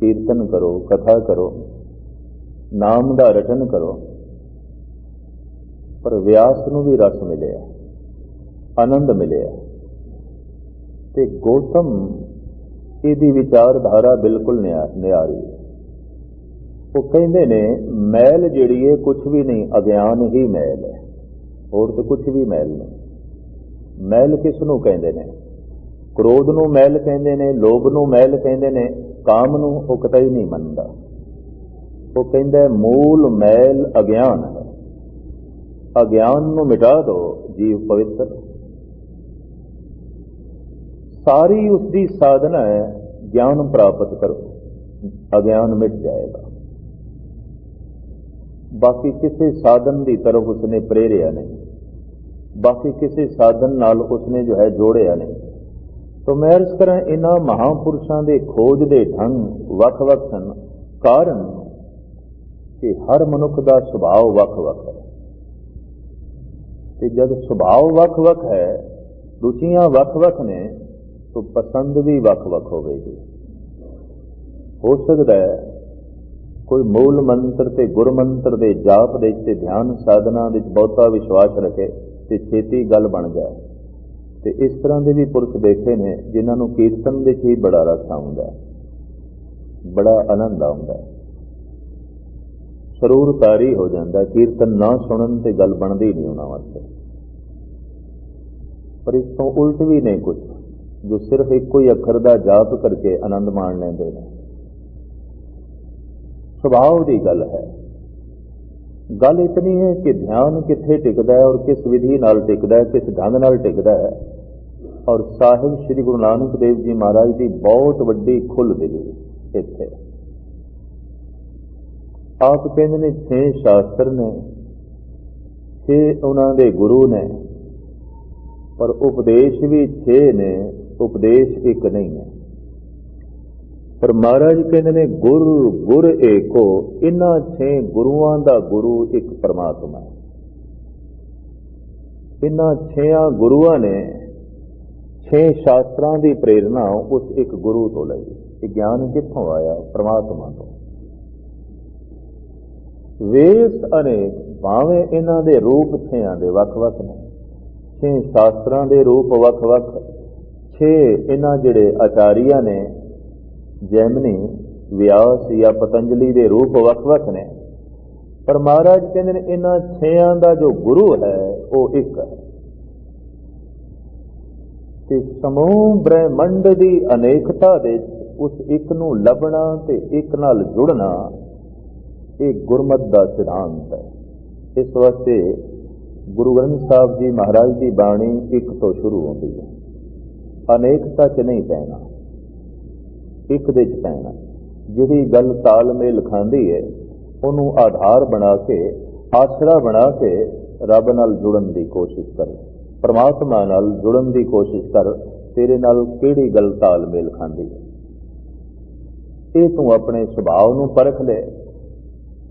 ਕੀਰਤਨ ਕਰੋ, ਕਥਾ ਕਰੋ, ਨਾਮ ਦਾ ਰਟਨ ਕਰੋ, ਪਰ ਵਿਆਸ ਨੂੰ ਵੀ ਰਸ ਮਿਲਿਆ, ਆਨੰਦ ਮਿਲਿਆ। ਤੇ ਗੌਤਮ ਇਹਦੀ ਵਿਚਾਰਧਾਰਾ ਬਿਲਕੁਲ ਨਿਆ- ਨਿਆਰੀ। ਉਹ ਕਹਿੰਦੇ ਨੇ, ਮੈਲ ਜਿਹੜੀ ਹੈ ਕੁਝ ਵੀ ਨਹੀਂ, ਅਗਿਆਨ ਹੀ ਮੈਲ ਹੈ। ਹੋਰ ਤੇ ਕੁਝ ਵੀ ਮੈਲ ਨਹੀਂ। ਮੈਲ ਕਿਸ ਨੂੰ ਕਹਿੰਦੇ ਨੇ? ਕ੍ਰੋਧ ਨੂੰ ਮੈਲ ਕਹਿੰਦੇ ਨੇ, ਲੋਭ ਨੂੰ ਮੈਲ ਕਹਿੰਦੇ ਨੇ ਕਾਮ ਨੂੰ ਉਹ ਕਤਈ ਨਹੀਂ ਮੰਨਦਾ। ਉਹ ਕਹਿੰਦਾ, ਮੂਲ ਮੈਲ ਅਗਿਆਨ ਹੈ। ਅਗਿਆਨ ਨੂੰ ਮਿਟਾ ਦਿਓ ਜੀਵ ਪਵਿੱਤਰ। ਸਾਰੀ ਉਸ ਦੀ ਸਾਧਨਾ ਹੈ, ਗਿਆਨ ਪ੍ਰਾਪਤ ਕਰੋ। ਅਗਿਆਨ ਮਿਟ ਜਾਏਗਾ। ਬਾਕੀ ਕਿਸੇ ਸਾਧਨ ਦੀ ਤਰਫ ਉਸਨੇ ਪ੍ਰੇਰਿਆ ਨਹੀਂ। ਬਾਕੀ ਕਿਸੇ ਸਾਧਨ ਨਾਲ ਉਸਨੇ ਜੋ ਹੈ ਜੋੜਿਆ ਨਹੀਂ। ਤੋ ਮੈਂ ਅਰਜ਼ ਕਰਾਂ ਇਹਨਾਂ ਮਹਾਪੁਰਸ਼ਾਂ ਦੇ ਖੋਜ ਦੇ ਢੰਗ ਵੱਖ-ਵੱਖ ਹਨ ਕਾਰਨ ਕਿ ਹਰ ਮਨੁੱਖ ਦਾ ਸੁਭਾਅ ਵੱਖ-ਵੱਖ ਹੈ। ਤੇ ਜਦ ਸੁਭਾਅ ਵੱਖ-ਵੱਖ ਹੈ, ਰੁਚੀਆਂ ਵੱਖ-ਵੱਖ ਨੇ, ਤਾਂ ਪਸੰਦ ਵੀ ਵੱਖ-ਵੱਖ ਹੋਵੇਗੀ। ਹੋ ਸਕਦਾ ਹੈ ਕੋਈ ਮੂਲ ਮੰਤਰ ਤੇ ਗੁਰ ਮੰਤਰ ਦੇ ਜਾਪ ਦੇ ਤੇ ਧਿਆਨ ਸਾਧਨਾ ਵਿੱਚ ਬਹੁਤਾ ਵਿਸ਼ਵਾਸ ਰੱਖੇ ਤੇ ਛੇਤੀ ਗੱਲ ਬਣ ਜਾਏ। ਤੇ ਇਸ ਤਰ੍ਹਾਂ ਦੇ ਵੀ ਪੁਰਖ ਦੇਖੇ ਨੇ, ਜਿਨ੍ਹਾਂ ਨੂੰ ਕੀਰਤਨ ਵਿੱਚ ਹੀ ਬੜਾ ਰਸ ਆਉਂਦਾ ਬੜਾ ਆਨੰਦ ਆਉਂਦਾ ਸਰੂਰ ਤਾਰੀ ਹੋ ਜਾਂਦਾ, ਕੀਰਤਨ ਨਾ ਸੁਣਨ ਤੇ ਗੱਲ ਬਣਦੀ ਨਹੀਂ ਉਹਨਾਂ ਵਾਸਤੇ। ਪਰ ਇਸ ਤੋਂ ਉਲਟ ਵੀ ਨਹੀਂ ਕੁਝ ਜੋ ਸਿਰਫ ਇੱਕੋ ਹੀ ਅੱਖਰ ਦਾ ਜਾਪ ਕਰਕੇ ਆਨੰਦ ਮਾਣ ਲੈਂਦੇ ਨੇ। ਸੁਭਾਅ ਦੀ ਗੱਲ ਹੈ। ਗੱਲ ਇਤਨੀ ਹੈ ਕਿ ਧਿਆਨ ਕਿੱਥੇ ਟਿਕਦਾ ਹੈ ਔਰ ਕਿਸ ਵਿਧੀ ਨਾਲ ਟਿਕਦਾ ਹੈ, ਕਿਸ ਢੰਗ ਨਾਲ ਟਿਕਦਾ ਹੈ। ਔਰ ਸਾਹਿਬ ਸ੍ਰੀ ਗੁਰੂ ਨਾਨਕ ਦੇਵ ਜੀ ਮਹਾਰਾਜ ਦੀ ਬਹੁਤ ਵੱਡੀ ਖੁੱਲ ਦੇ ਇੱਥੇ। ਆਪ ਕਹਿੰਦੇ ਨੇ, ਛੇ ਸ਼ਾਸਤਰ ਨੇ, ਛੇ ਉਹਨਾਂ ਦੇ ਗੁਰੂ ਨੇ, ਪਰ ਉਪਦੇਸ਼ ਵੀ ਛੇ ਨੇ, ਉਪਦੇਸ਼ ਇੱਕ ਨਹੀਂ ਹੈ। ਪਰ ਮਹਾਰਾਜ ਕਹਿੰਦੇ ਨੇ, ਗੁਰ ਗੁਰ ਏਕੋ, ਇਨ੍ਹਾਂ ਛੇ ਗੁਰੂਆਂ ਦਾ ਗੁਰੂ ਇੱਕ ਪਰਮਾਤਮਾ ਹੈ। ਇਨ੍ਹਾਂ ਛੇਆਂ ਗੁਰੂਆਂ ਨੇ ਛੇ ਸ਼ਾਸਤਰਾਂ ਦੀ ਪ੍ਰੇਰਣਾ ਉਸ ਇੱਕ ਗੁਰੂ ਤੋਂ ਲਈ। ਇਹ ਗਿਆਨ ਕਿੱਥੋਂ ਆਇਆ? ਪਰਮਾਤਮਾ ਤੋਂ। ਵੇਸ ਅਨੇਕ, ਭਾਵੇਂ ਇਹਨਾਂ ਦੇ ਰੂਪ ਛੇਆਂ ਦੇ ਵੱਖ-ਵੱਖ ਨੇ, ਛੇ ਸ਼ਾਸਤਰਾਂ ਦੇ ਰੂਪ ਵੱਖ-ਵੱਖ, ਛੇ ਇਹਨਾਂ ਜਿਹੜੇ ਆਚਾਰੀਆਂ ਨੇ ਜੈਮਨੀ ਵਿਆਸ ਜਾਂ ਪਤੰਜਲੀ ਦੇ ਰੂਪ ਵੱਖ-ਵੱਖ ਨੇ। ਪਰ ਮਹਾਰਾਜ ਕਹਿੰਦੇ ਨੇ ਇਹਨਾਂ ਛਿਆਂ ਦਾ ਜੋ ਗੁਰੂ ਹੈ, ਉਹ ਇੱਕ ਹੈ। ਤੇ ਸਮੂਹ ਬ੍ਰਹਿਮੰਡ ਦੀ ਅਨੇਕਤਾ ਦੇ ਉਸ ਇੱਕ ਨੂੰ ਲੱਭਣਾ ਤੇ ਇੱਕ ਨਾਲ ਜੁੜਨਾ, ਇਹ ਗੁਰਮਤ ਦਾ ਸਿਧਾਂਤ ਹੈ। ਇਸ ਵਾਸਤੇ ਗੁਰੂ ਗ੍ਰੰਥ ਸਾਹਿਬ ਜੀ ਮਹਾਰਾਜ ਦੀ ਬਾਣੀ ਇੱਕ ਤੋਂ ਸ਼ੁਰੂ ਹੁੰਦੀ ਹੈ। ਅਨੇਕਤਾ 'ਚ ਨਹੀਂ ਪੈਣਾ। ਇੱਕ ਦੇ 'ਚ ਪੈਣਾ। ਜਿਹੜੀ ਗੱਲ ਤਾਲਮੇਲ ਖਾਂਦੀ ਹੈ ਉਹਨੂੰ ਆਧਾਰ ਬਣਾ ਕੇ, ਆਸਰਾ ਬਣਾ ਕੇ ਰੱਬ ਨਾਲ ਜੁੜਨ ਦੀ ਕੋਸ਼ਿਸ਼ ਕਰ। ਪਰਮਾਤਮਾ ਨਾਲ ਜੁੜਨ ਦੀ ਕੋਸ਼ਿਸ਼ ਕਰ, ਤੇਰੇ ਨਾਲ ਕਿਹੜੀ ਗੱਲ ਤਾਲਮੇਲ ਖਾਂਦੀ ਹੈ ਇਹ ਤੂੰ ਆਪਣੇ ਸੁਭਾਅ ਨੂੰ ਪਰਖ ਲੈ।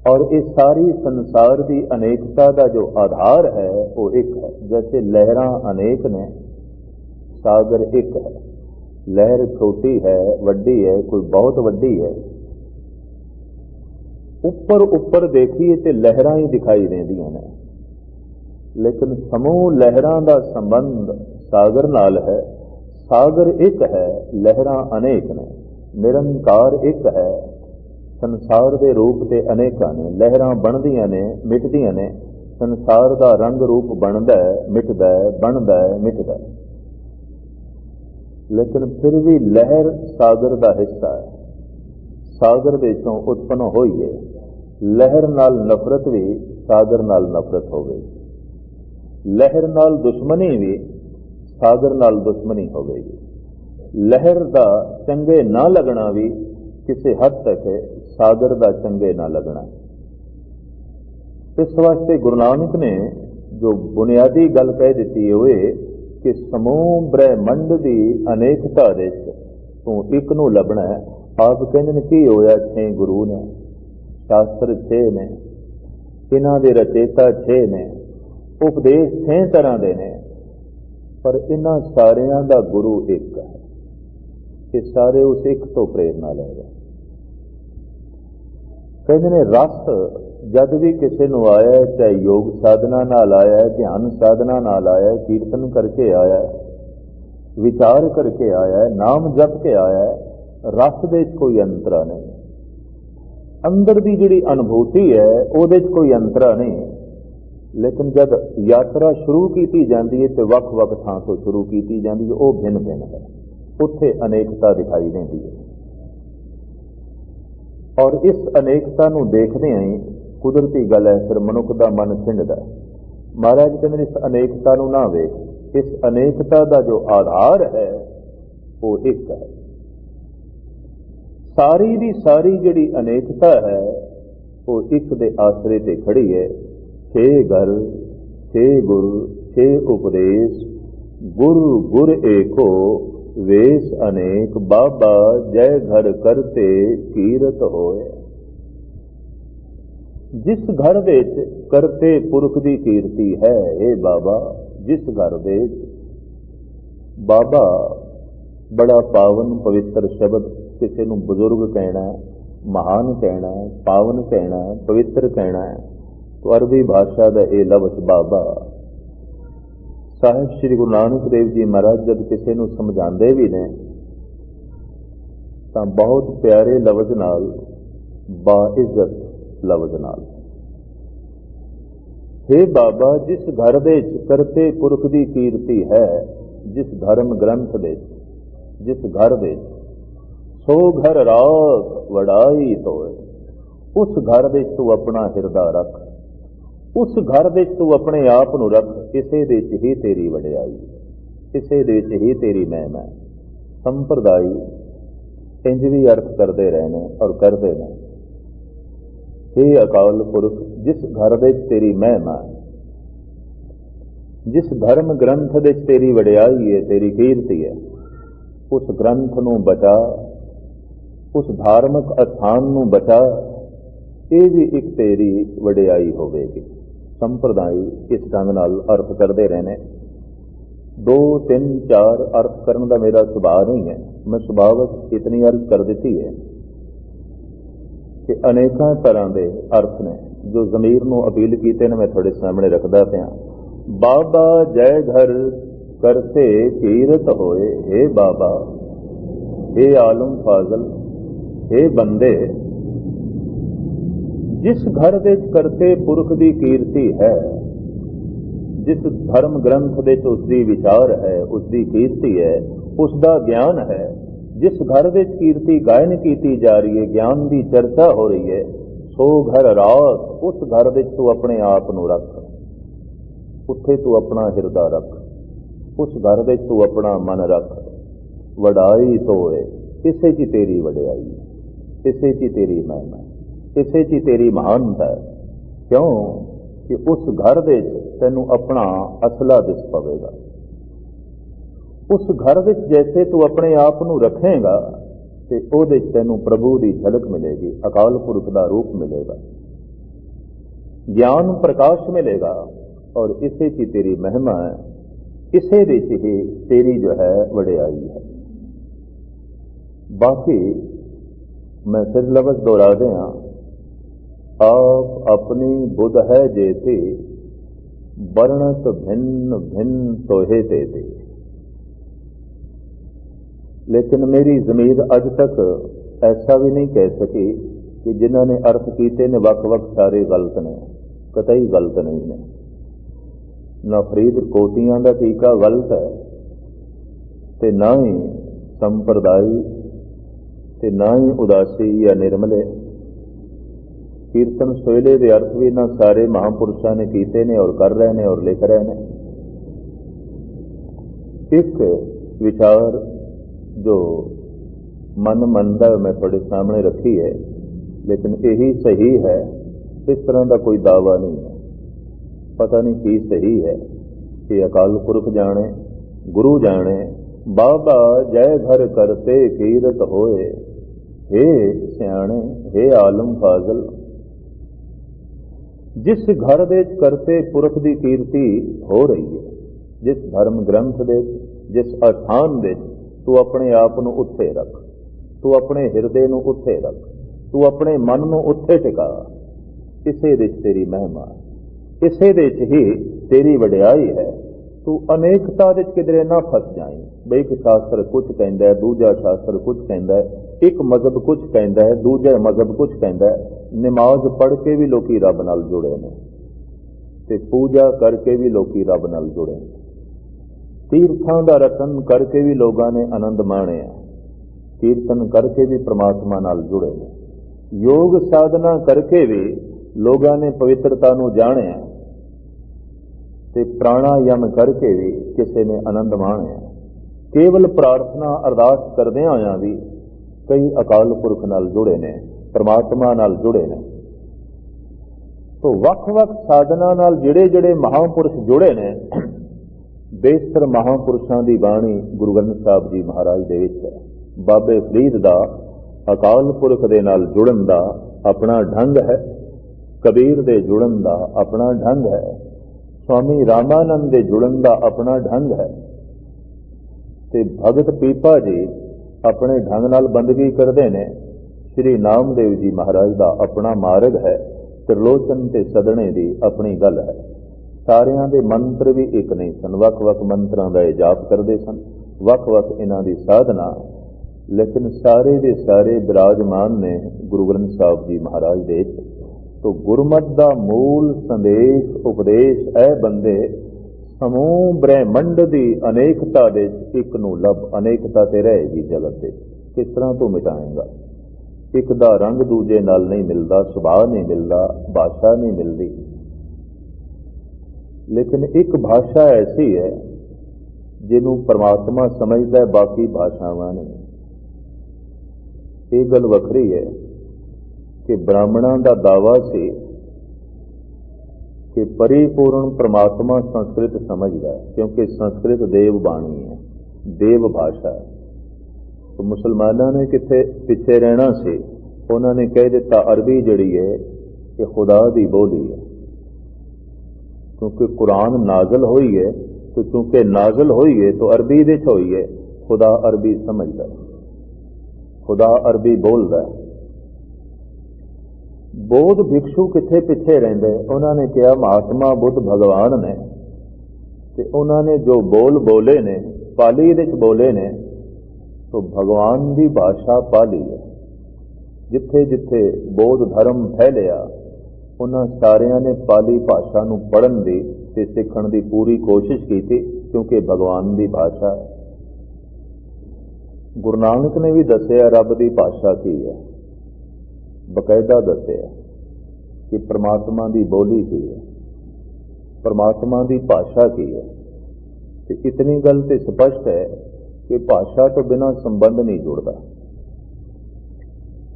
ਔਰ ਇਹ ਸਾਰੀ ਸੰਸਾਰ ਦੀ ਅਨੇਕਤਾ ਦਾ ਜੋ ਆਧਾਰ ਹੈ, ਉਹ ਇੱਕ ਹੈ। ਜੈਸੇ ਲਹਿਰਾਂ ਅਨੇਕ ਨੇ, ਸਾਗਰ ਇੱਕ ਹੈ। ਲਹਿਰ ਛੋਟੀ ਹੈ, ਵੱਡੀ ਹੈ, ਕੋਈ ਬਹੁਤ ਵੱਡੀ ਹੈ। ਉੱਪਰ ਉੱਪਰ ਦੇਖੀਏ ਤੇ ਲਹਿਰਾਂ ਹੀ ਦਿਖਾਈ ਦਿੰਦੀਆਂ ਨੇ। ਲੇਕਿਨ ਸਮੂਹ ਲਹਿਰਾਂ ਦਾ ਸੰਬੰਧ ਸਾਗਰ ਨਾਲ ਹੈ। ਸਾਗਰ ਇੱਕ ਹੈ, ਲਹਿਰਾਂ ਅਨੇਕ ਨੇ। ਨਿਰੰਕਾਰ ਇੱਕ ਹੈ। ਸੰਸਾਰ ਦੇ ਰੂਪ ਤੇ ਅਨੇਕਾਂ ਨੇ। ਲਹਿਰਾਂ ਬਣਦੀਆਂ ਨੇ, ਮਿਟਦੀਆਂ ਨੇ। ਸੰਸਾਰ ਦਾ ਰੰਗ ਰੂਪ ਬਣਦਾ ਹੈ, ਮਿਟਦਾ ਹੈ, ਬਣਦਾ ਹੈ, ਮਿਟਦਾ ਹੈ। ਲੇਕਿਨ ਫਿਰ ਵੀ ਲਹਿਰ ਸਾਗਰ ਦਾ ਹਿੱਸਾ ਹੈ। ਸਾਗਰ ਵਿੱਚੋਂ ਚੋਂ ਉਤਪਨ ਹੋਈ ਹੈ ਲਹਿਰ ਨਾਲ ਨਫ਼ਰਤ ਵੀ ਸਾਗਰ ਨਾਲ ਨਫ਼ਰਤ ਹੋਵੇਗੀ ਲਹਿਰ ਨਾਲ ਦੁਸ਼ਮਣੀ ਵੀ ਸਾਗਰ ਨਾਲ ਦੁਸ਼ਮਣੀ ਹੋਵੇਗੀ ਲਹਿਰ ਦਾ ਚੰਗੇ ਨਾ ਲੱਗਣਾ ਵੀ ਕਿਸੇ ਹੱਦ ਤੱਕ ਸਾਗਰ ਦਾ ਚੰਗੇ ਨਾ ਲੱਗਣਾ। ਇਸ ਵਾਸਤੇ ਗੁਰੂ ਨਾਨਕ ਨੇ ਜੋ ਬੁਨਿਆਦੀ ਗੱਲ ਕਹਿ ਦਿੱਤੀ ਹੋਏ ਕਿ ਸਮੂਹ ਬ੍ਰਹਿਮੰਡ ਦੀ ਅਨੇਕਤਾ ਦੇ ਵਿੱਚ ਤੂੰ ਇੱਕ ਨੂੰ ਲੱਭਣਾ ਹੈ। ਆਪ ਕਹਿੰਦੇ ਨੇ, ਕੀ ਹੋਇਆ? ਛੇ ਗੁਰੂ ਨੇ, ਸ਼ਾਸਤਰ ਛੇ ਨੇ, ਇਹਨਾਂ ਦੇ ਰਚੇਤਾ ਛੇ ਨੇ, ਉਪਦੇਸ਼ ਛੇ ਤਰ੍ਹਾਂ ਦੇ ਨੇ, ਪਰ ਇਹਨਾਂ ਸਾਰਿਆਂ ਦਾ ਗੁਰੂ ਇੱਕ ਹੈ ਇਹ ਸਾਰੇ ਉਸ ਇੱਕ ਤੋਂ ਪ੍ਰੇਰਣਾ ਲੈ ਰਹੇ ਕਹਿੰਦੇ ਨੇ, ਰਸ ਜਦ ਵੀ ਕਿਸੇ ਨੂੰ ਆਇਆ ਹੈ, ਚਾਹੇ ਯੋਗ ਸਾਧਨਾ ਨਾਲ ਆਇਆ ਹੈ, ਧਿਆਨ ਸਾਧਨਾ ਨਾਲ ਆਇਆ ਹੈ, ਕੀਰਤਨ ਕਰਕੇ ਆਇਆ ਹੈ, ਵਿਚਾਰ ਕਰਕੇ ਆਇਆ ਹੈ, ਨਾਮ ਜਪ ਕੇ ਆਇਆ ਹੈ, ਰਸ ਦੇ ਵਿੱਚ ਕੋਈ ਅੰਤਰਾ ਨਹੀਂ। ਅੰਦਰ ਦੀ ਜਿਹੜੀ ਅਨੁਭੂਤੀ ਹੈ ਉਹਦੇ 'ਚ ਕੋਈ ਅੰਤਰਾ ਨਹੀਂ। ਲੇਕਿਨ ਜਦ ਯਾਤਰਾ ਸ਼ੁਰੂ ਕੀਤੀ ਜਾਂਦੀ ਹੈ ਤੇ ਵੱਖ-ਵੱਖ ਥਾਂ ਤੋਂ ਸ਼ੁਰੂ ਕੀਤੀ ਜਾਂਦੀ ਹੈ ਉਹ ਭਿੰਨ-ਭਿੰਨ ਹੈ। ਉੱਥੇ ਅਨੇਕਤਾ ਦਿਖਾਈ ਦਿੰਦੀ ਹੈ। ਔਰ ਇਸ ਅਨੇਕਤਾ ਨੂੰ ਦੇਖਦੇ ਆਂ ਕੁਦਰਤੀ ਗੱਲ ਹੈ, ਫਿਰ ਮਨੁੱਖ ਦਾ ਮਨ ਖਿੰਡਦਾ ਹੈ। ਮਹਾਰਾਜ ਕਹਿੰਦੇ ਨੇ, ਇਸ ਅਨੇਕਤਾ ਨੂੰ ਨਾ ਵੇਖ। ਇਸ ਅਨੇਕਤਾ ਦਾ ਜੋ ਆਧਾਰ ਹੈ, ਉਹ ਇੱਕ ਹੈ। ਸਾਰੀ ਦੀ ਸਾਰੀ ਜਿਹੜੀ ਅਨੇਕਤਾ ਹੈ, ਉਹ ਇੱਕ ਦੇ ਆਸਰੇ ਤੇ ਖੜੀ ਹੈ। ਛੇ ਘਰ ਛੇ ਗੁਰ ਛੇ ਉਪਦੇਸ਼, ਗੁਰ ਗੁਰ ਏਕੋ, ਵੇਸ ਅਨੇਕ, ਬਾਬਾ ਜੈ ਘਰ ਕਰਤੇ ਕੀਰਤ ਹੋਏ। ਜਿਸ ਘਰ ਵਿੱਚ ਕਰਤੇ ਪੁਰਖ ਦੀ ਕੀਰਤੀ ਹੈ ਇਹ ਬਾਬਾ, ਜਿਸ ਘਰ ਵਿੱਚ ਬਾਬਾ ਬੜਾ ਪਾਵਨ ਪਵਿੱਤਰ ਸ਼ਬਦ ਕਿਸੇ ਨੂੰ ਬਜ਼ੁਰਗ ਕਹਿਣਾ ਮਹਾਨ ਕਹਿਣਾ ਪਾਵਨ ਕਹਿਣਾ ਪਵਿੱਤਰ ਕਹਿਣਾ ਤੋ ਅਰਬੀ ਭਾਸ਼ਾ ਦਾ ਇਹ ਲਫ਼ਜ਼ ਬਾਬਾ। ਸਾਹਿਬ ਸ੍ਰੀ ਗੁਰੂ ਨਾਨਕ ਦੇਵ ਜੀ ਮਹਾਰਾਜ ਜਦ ਕਿਸੇ ਨੂੰ ਸਮਝਾਉਂਦੇ ਵੀ ਨੇ, ਤਾਂ ਬਹੁਤ ਪਿਆਰੇ ਲਫ਼ਜ਼ ਨਾਲ ਬਾਇਜ਼ਤ ਲਫ਼ਜ਼ ਨਾਲ हे ਬਾਬਾ ਜਿਸ ਘਰ ਦੇ ਵਿੱਚ ਕਰਤੇ ਪੁਰਖ ਦੀ ਕੀਰਤੀ ਹੈ ਜਿਸ ਧਰਮ ਗ੍ਰੰਥ ਦੇ ਵਿੱਚ, ਜਿਸ ਘਰ ਦੇ ਵਿੱਚ, ਸੋ ਘਰ ਰਾਖ ਵਡਾਈ ਤੋਏ ਉਸ ਘਰ ਵਿੱਚ ਤੂੰ ਆਪਣਾ ਹਿਰਦਾ ਰੱਖ ਉਸ ਘਰ ਵਿੱਚ ਤੂੰ ਆਪਣੇ ਆਪ ਨੂੰ ਰੱਖ ਇਸੇ ਦੇ ਵਿੱਚ ਹੀ ਤੇਰੀ ਵਡਿਆਈ ਇਸੇ ਦੇ ਵਿੱਚ ਹੀ ਤੇਰੀ ਮਹਿਮਾ ਹੈ। ਸੰਪਰਦਾਈ ਇੰਜ ਵੀ ਅਰਥ ਕਰਦੇ ਰਹੇ ਨੇ ਔਰ ਕਰਦੇ ਨੇ हे ਅਕਾਲ ਪੁਰਖ, ਜਿਸ ਘਰ ਵਿੱਚ ਤੇਰੀ ਮਹਿਮਾ ਹੈ, ਜਿਸ ਧਰਮ ਗ੍ਰੰਥ ਵਿੱਚ ਤੇਰੀ ਵਡਿਆਈ ਹੈ, ਤੇਰੀ ਕੀਰਤੀ ਹੈ, ਉਸ ਗ੍ਰੰਥ ਨੂੰ ਬਚਾ, ਉਸ ਧਾਰਮਿਕ ਅਸਥਾਨ ਨੂੰ ਬਚਾ, ਇਹ ਵੀ ਇੱਕ ਤੇਰੀ ਵਡਿਆਈ ਹੋਵੇਗੀ। ਸੰਪਰਦਾਇ ਇਸ ਢੰਗ ਨਾਲ ਅਰਥ ਕਰਦੇ ਰਹੇ ਨੇ। ਦੋ, ਤਿੰਨ, ਚਾਰ ਅਰਥ ਕਰਨ ਦਾ ਮੇਰਾ ਸੁਭਾਅ ਨਹੀਂ ਹੈ। ਮੈਂ ਸੁਭਾਵਕ ਇਤਨੀ ਅਰਥ ਕਰ ਦਿੱਤੀ ਹੈ। ਕਿ ਅਨੇਕਾਂ ਤਰ੍ਹਾਂ ਦੇ ਅਰਥ ਨੇ ਜੋ ਜ਼ਮੀਰ ਨੂੰ ਅਪੀਲ ਕੀਤੇ ਨੇ, ਮੈਂ ਤੁਹਾਡੇ ਸਾਹਮਣੇ ਰੱਖਦਾ ਪਿਆ। ਬਾਬਾ ਜੈ ਘਰ ਕਰਤੇ ਕੀਰਤ ਹੋਏ ਏ ਬਾਬਾ ਏ ਆਲਮ ਫਾਜ਼ਲ ਏ ਬੰਦੇ, ਜਿਸ ਘਰ ਦੇ ਕਰਤੇ ਪੁਰਖ ਦੀ ਕੀਰਤੀ ਹੈ, ਜਿਸ ਧਰਮ ਗ੍ਰੰਥ ਦੇ ਚ ਉਸ ਦੀ ਵਿਚਾਰ ਹੈ, ਉਸ ਦੀ ਕੀਰਤੀ ਹੈ, ਉਸ ਦਾ ਗਿਆਨ ਹੈ ਜਿਸ ਘਰ ਵਿੱਚ ਕੀਰਤੀ ਗਾਇਨ ਕੀਤੀ ਜਾ ਰਹੀ ਹੈ, ਗਿਆਨ ਦੀ ਚਰਚਾ ਹੋ ਰਹੀ ਹੈ, ਸੋ ਘਰ ਰਾਤ, ਉਸ ਘਰ ਵਿੱਚ ਤੂੰ ਆਪਣੇ ਆਪ ਨੂੰ ਰੱਖ। ਉੱਥੇ ਤੂੰ ਆਪਣਾ ਹਿਰਦਾ ਰੱਖ। ਉਸ ਘਰ ਵਿੱਚ ਤੂੰ ਆਪਣਾ ਮਨ ਰੱਖ। ਵਡਾਈ ਤੋਏ ਇਸੇ 'ਚ ਤੇਰੀ ਵਡਿਆਈ ਹੈ। ਇਸੇ 'ਚ ਤੇਰੀ ਮਹਿਮਾ ਹੈ। ਇਸੇ 'ਚ ਤੇਰੀ ਮਹਾਨਤਾ ਕਿਉਂ? ਕਿ ਉਸ ਘਰ ਦੇ ਵਿੱਚ ਤੈਨੂੰ ਆਪਣਾ ਅਸਲਾ ਦਿਸ ਪਵੇਗਾ। ਉਸ ਘਰ ਵਿੱਚ ਜੈਸੇ ਤੂੰ ਆਪਣੇ ਆਪ ਨੂੰ ਰੱਖੇਗਾ, ਤੇ ਉਹਦੇ 'ਚ ਤੈਨੂੰ ਪ੍ਰਭੂ ਦੀ ਝਲਕ ਮਿਲੇਗੀ, ਅਕਾਲ ਪੁਰਖ ਦਾ ਰੂਪ ਮਿਲੇਗਾ। ਗਿਆਨ ਪ੍ਰਕਾਸ਼ ਮਿਲੇਗਾ, ਔਰ ਇਸੇ 'ਚ ਹੀ ਤੇਰੀ ਮਹਿਮਾ ਹੈ, ਇਸੇ ਦੇ 'ਚ ਹੀ ਤੇਰੀ ਜੋ ਹੈ ਵਡਿਆਈ ਹੈ। ਬਾਕੀ ਮੈਂ ਫਿਰ ਲਫ਼ਜ਼ ਦੁਹਰਾ ਦਿਆਂ ਆਪ ਆਪਣੀ ਬੁੱਧ ਹੈ ਜੇਤੇ, ਵਰਣਤ ਭਿੰਨ ਭਿੰਨ ਤੋਹੇ ਤੇ ਲੇਕਿਨ ਮੇਰੀ ਜ਼ਮੀਰ ਅੱਜ ਤੱਕ ਐਸਾ ਵੀ ਨਹੀਂ ਕਹਿ ਸਕੀ ਕਿ ਜਿਨ੍ਹਾਂ ਨੇ ਅਰਥ ਕੀਤੇ ਨੇ ਵੱਖ-ਵੱਖ ਸਾਰੇ ਗਲਤ ਨੇ, ਕਤਈ ਗਲਤ ਨਹੀਂ ਨੇ। ਨਾ ਫਰੀਦ ਕੋਟੀਆਂ ਦਾ ਟੀਕਾ ਗਲਤ ਹੈ, ਤੇ ਨਾ ਹੀ ਸੰਪਰਦਾਈ, ਤੇ ਨਾ ਹੀ ਉਦਾਸੀ ਜਾਂ ਨਿਰਮਲੇ। ਕੀਰਤਨ ਸੋਇਲੇ ਦੇ ਅਰਥ ਵੀ ਨਾ ਸਾਰੇ ਮਹਾਪੁਰਸ਼ਾਂ ਨੇ ਕੀਤੇ ਨੇ ਔਰ ਕਰ ਰਹੇ ਨੇ ਔਰ ਲਿਖ ਰਹੇ ਨੇ। ਇੱਕ ਵਿਚਾਰ ਜੋ ਮਨ ਮੰਨਦਾ ਮੈਂ ਤੁਹਾਡੇ ਸਾਹਮਣੇ ਰੱਖੀ ਹੈ, ਲੇਕਿਨ ਇਹੀ ਸਹੀ ਹੈ, ਇਸ ਤਰ੍ਹਾਂ ਦਾ ਕੋਈ ਦਾਵਾ ਨਹੀਂ ਹੈ। ਪਤਾ ਨਹੀਂ ਕੀ ਸਹੀ ਹੈ ਕਿ ਅਕਾਲ ਪੁਰਖ ਜਾਣੇ, ਗੁਰੂ ਜਾਣੇ, ਬਾਬਾ ਜੈ ਘਰ ਕਰਤੇ ਕੀਰਤ ਹੋਏ हे ਸਿਆਣੇ हे ਆਲਮ ਫਾਜ਼ਲ। ਜਿਸ ਘਰ ਦੇ ਕਰਤੇ ਪੁਰਖ ਦੀ ਕੀਰਤੀ ਹੋ ਰਹੀ ਹੈ, ਜਿਸ ਧਰਮ ਗ੍ਰੰਥ ਦੇ ਜਿਸ ਅਸਥਾਨ ਦੇ ਤੂੰ ਆਪਣੇ ਆਪ ਨੂੰ ਉੱਥੇ ਰੱਖ। ਤੂੰ ਆਪਣੇ ਹਿਰਦੇ ਨੂੰ ਉੱਥੇ ਰੱਖ। ਤੂੰ ਆਪਣੇ ਮਨ ਨੂੰ ਉੱਥੇ ਟਿਕਾ। ਇਸੇ ਦੇ ਤੇਰੀ ਮਹਿਮਾ ਇਸੇ ਦੇ 'ਚ ਹੀ ਤੇਰੀ ਵਡਿਆਈ ਹੈ। ਤੂੰ ਅਨੇਕਤਾ ਦੇ 'ਚ ਕਿਧਰੇ ਨਾ ਫਸ ਜਾਈਂ। ਬਈ ਇੱਕ ਸ਼ਾਸਤਰ ਕੁਝ ਕਹਿੰਦਾ ਦੂਜਾ ਸ਼ਾਸਤਰ ਕੁਝ ਕਹਿੰਦਾ ਇੱਕ ਮਜ਼ਹਬ ਕੁਝ ਕਹਿੰਦਾ ਹੈ, ਦੂਜਾ ਮਜ਼ਹਬ ਕੁਝ ਕਹਿੰਦਾ ਹੈ। ਨਮਾਜ਼ ਪੜ੍ਹ ਕੇ ਵੀ ਲੋਕੀ ਰੱਬ ਨਾਲ ਜੁੜੇ ਨੇ ਤੇ ਪੂਜਾ ਕਰਕੇ ਵੀ ਲੋਕੀ ਰੱਬ ਨਾਲ ਜੁੜੇ ਨੇ। ਤੀਰਥਾਂ ਦਾ ਰਤਨ ਕਰਕੇ ਵੀ ਲੋਕਾਂ ਨੇ ਆਨੰਦ ਮਾਣਿਆ। ਕੀਰਤਨ ਕਰਕੇ ਵੀ ਪ੍ਰਮਾਤਮਾ ਨਾਲ ਜੁੜੇ। ਯੋਗ ਸਾਧਨਾ ਕਰਕੇ ਵੀ ਲੋਕਾਂ ਨੇ ਪਵਿੱਤਰਤਾ ਨੂੰ ਜਾਣਿਆ ਤੇ ਪ੍ਰਾਣਾਯਮ ਕਰਕੇ ਵੀ ਕਿਸੇ ਨੇ ਆਨੰਦ ਮਾਣਿਆ। ਕੇਵਲ ਪ੍ਰਾਰਥਨਾ ਅਰਦਾਸ ਕਰਦਿਆਂ ਹੋਇਆਂ ਵੀ ਕਈ ਅਕਾਲ ਪੁਰਖ ਨਾਲ ਜੁੜੇ ਨੇ, ਪ੍ਰਮਾਤਮਾ ਨਾਲ ਜੁੜੇ ਨੇ। ਤੋਂ ਵੱਖ-ਵੱਖ ਸਾਧਨਾ ਨਾਲ ਜਿਹੜੇ ਜਿਹੜੇ ਮਹਾਂਪੁਰਸ਼ ਜੁੜੇ ਨੇ ਬੇਸਤਰ ਮਹਾਂਪੁਰਸ਼ਾਂ ਦੀ ਬਾਣੀ ਗੁਰੂ ਗ੍ਰੰਥ ਸਾਹਿਬ ਜੀ ਮਹਾਰਾਜ ਦੇ ਵਿੱਚ ਹੈ। ਬਾਬੇ ਫਰੀਦ ਦਾ ਅਕਾਲ ਪੁਰਖ ਦੇ ਨਾਲ ਜੁੜਨ ਦਾ ਆਪਣਾ ਢੰਗ ਹੈ, ਕਬੀਰ ਦੇ ਜੁੜਨ ਦਾ ਆਪਣਾ ਢੰਗ ਹੈ, ਸਵਾਮੀ ਰਾਮਾਨੰਦ ਦੇ ਜੁੜਨ ਦਾ ਆਪਣਾ ਢੰਗ ਹੈ। ਤੇ ਭਗਤ ਪੀਪਾ ਜੀ ਆਪਣੇ ਢੰਗ ਨਾਲ ਬੰਦਗੀ ਕਰਦੇ ਨੇ। ਸ੍ਰੀ ਨਾਮਦੇਵ ਜੀ ਮਹਾਰਾਜ ਦਾ ਆਪਣਾ ਮਾਰਗ ਹੈ, ਤ੍ਰਿਲੋਚਨ ਤੇ ਸਦਣੇ ਦੀ ਆਪਣੀ ਗੱਲ ਹੈ। ਸਾਰਿਆਂ ਦੇ ਮੰਤਰ ਵੀ ਇੱਕ ਨਹੀਂ ਸਨ। ਵੱਖ-ਵੱਖ ਮੰਤਰਾਂ ਦਾ ਇਹ ਜਾਪ ਕਰਦੇ ਸਨ। ਵੱਖ-ਵੱਖ ਇਹਨਾਂ ਦੀ ਸਾਧਨਾ। ਲੇਕਿਨ ਸਾਰੇ ਦੇ ਸਾਰੇ ਬਿਰਾਜਮਾਨ ਨੇ ਗੁਰੂ ਗ੍ਰੰਥ ਸਾਹਿਬ ਜੀ ਮਹਾਰਾਜ ਦੇ ਵਿੱਚ। ਗੁਰਮਤ ਦਾ ਮੂਲ ਸੰਦੇਸ਼, ਉਪਦੇਸ਼ ਐ ਬੰਦੇ, ਸਮੂਹ ਬ੍ਰਹਿਮੰਡ ਦੀ ਅਨੇਕਤਾ ਦੇ ਇੱਕ ਨੂੰ ਲੱਭ, ਅਨੇਕਤਾ ਤੇ ਰਹੇਗੀ ਜਗਤ 'ਤੇ ਕਿਸ ਤਰ੍ਹਾਂ ਤੋਂ ਮਿਟਾਏਗਾ? ਇੱਕ ਦਾ ਰੰਗ ਦੂਜੇ ਨਾਲ ਨਹੀਂ ਮਿਲਦਾ, ਸੁਭਾਅ ਨਹੀਂ ਮਿਲਦਾ, ਭਾਸ਼ਾ ਨਹੀਂ ਮਿਲਦੀ। ਲੇਕਿਨ ਇੱਕ ਭਾਸ਼ਾ ਐਸੀ ਹੈ ਜਿਹਨੂੰ ਪਰਮਾਤਮਾ ਸਮਝਦਾ ਹੈ, ਬਾਕੀ ਭਾਸ਼ਾਵਾਂ ਨੇ ਇਹ ਗੱਲ ਵੱਖਰੀ ਹੈ ਕਿ ਬ੍ਰਾਹਮਣਾਂ ਦਾ ਦਾਵਾ ਸੀ ਕਿ ਪਰਿਪੂਰਨ ਪ੍ਰਮਾਤਮਾ ਸੰਸਕ੍ਰਿਤ ਸਮਝਦਾ ਹੈ, ਕਿਉਂਕਿ ਸੰਸਕ੍ਰਿਤ ਦੇਵ ਬਾਣੀ ਹੈ, ਦੇਵ ਭਾਸ਼ਾ ਹੈ। तो ਮੁਸਲਮਾਨਾਂ ਨੇ ਕਿੱਥੇ ਪਿੱਛੇ ਰਹਿਣਾ ਸੀ? ਉਹਨਾਂ ਨੇ ਕਹਿ ਦਿੱਤਾ, ਅਰਬੀ ਜਿਹੜੀ ਹੈ, ਇਹ ਖੁਦਾ ਦੀ ਬੋਲੀ ਹੈ। ਕਿਉਂਕਿ ਕੁਰਾਨ ਨਾਜ਼ਲ ਹੋਈ ਹੈ, ਤੇ ਕਿਉਂਕਿ ਨਾਜ਼ਲ ਹੋਈ ਹੈ, ਤਾਂ ਅਰਬੀ ਵਿੱਚ ਹੋਈ ਹੈ। ਖੁਦਾ ਅਰਬੀ ਸਮਝਦਾ ਖੁਦਾ ਅਰਬੀ ਬੋਲਦਾ ਬੋਧ ਭਿਕਸ਼ੂ ਕਿੱਥੇ ਪਿੱਛੇ ਰਹਿੰਦੇ ਉਹਨਾਂ ਨੇ ਕਿਹਾ, ਮਹਾਤਮਾ ਬੁੱਧ ਭਗਵਾਨ ਨੇ। ਤੇ ਉਹਨਾਂ ਨੇ ਜੋ ਬੋਲ ਬੋਲੇ ਨੇ, ਪਾਲੀ ਵਿੱਚ ਬੋਲੇ ਨੇ ਸੋ ਭਗਵਾਨ ਦੀ ਭਾਸ਼ਾ ਪਾਲੀ ਹੈ। ਜਿੱਥੇ ਜਿੱਥੇ ਬੋਧ ਧਰਮ ਫੈਲਿਆ ਉਹਨਾਂ ਸਾਰਿਆਂ ਨੇ ਪਾਲੀ ਭਾਸ਼ਾ ਨੂੰ ਪੜ੍ਹਨ ਦੀ ਤੇ ਸਿੱਖਣ ਦੀ ਪੂਰੀ ਕੋਸ਼ਿਸ਼ ਕੀਤੀ, ਕਿਉਂਕਿ ਭਗਵਾਨ ਦੀ ਭਾਸ਼ਾ ਹੈ। ਗੁਰੂ ਨਾਨਕ ਨੇ ਵੀ ਦੱਸਿਆ, ਰੱਬ ਦੀ ਭਾਸ਼ਾ ਕੀ ਹੈ? ਬਕਾਇਦਾ ਦੱਸਿਆ ਕਿ ਪ੍ਰਮਾਤਮਾ ਦੀ ਬੋਲੀ ਕੀ ਹੈ? ਪ੍ਰਮਾਤਮਾ ਦੀ ਭਾਸ਼ਾ ਕੀ ਹੈ? ਤੇ ਇਤਨੀ ਗੱਲ ਤੇ ਸਪਸ਼ਟ ਹੈ ਕਿ ਭਾਸ਼ਾ ਤੋਂ ਬਿਨਾਂ ਸੰਬੰਧ ਨਹੀਂ ਜੁੜਦਾ।